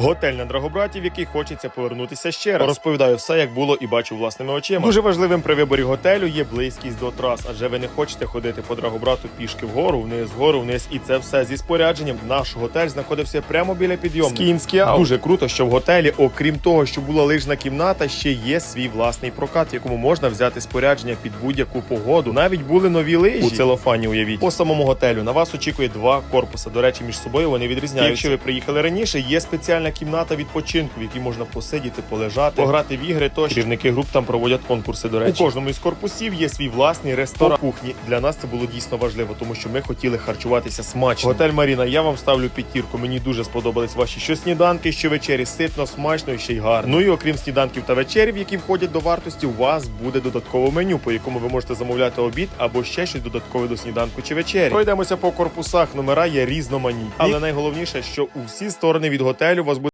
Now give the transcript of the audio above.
Готель на Драгобраті, в який хочеться повернутися ще раз. Розповідаю все, як було і бачу власними очима. Дуже важливим при виборі готелю є близькість до трас, адже ви не хочете ходити по Драгобрату пішки вгору, вниз, вгору, вниз, і це все зі спорядженням. Наш готель знаходився прямо біля підйому. Скінський. Дуже круто, що в готелі, окрім того, що була лижна кімната, ще є свій власний прокат, в якому можна взяти спорядження під будь-яку погоду. Навіть були нові лижі у целофані. Уявіть по самому готелю. На вас очікує два корпуси. До речі, між собою вони відрізняються. Якщо ви приїхали раніше, є спеціальна кімната відпочинку, в якій можна посидіти, полежати, пограти в ігри. Тощо керівники груп там проводять конкурси. До речі, у кожному із корпусів є свій власний ресторан кухні. Для нас це було дійсно важливо, тому що ми хотіли харчуватися смачно. Готель Маріна. Я вам ставлю п'ятірку. Мені дуже сподобались ваші що сніданки, що вечері ситно, смачно і ще й гарно. Ну і окрім сніданків та вечерів, які входять до вартості, у вас буде додаткове меню, по якому ви можете замовляти обід або ще щось додаткове до сніданку чи вечері. Пройдемося по корпусах. Номера є різноманітні, але найголовніше, що у всі сторони від готелю вас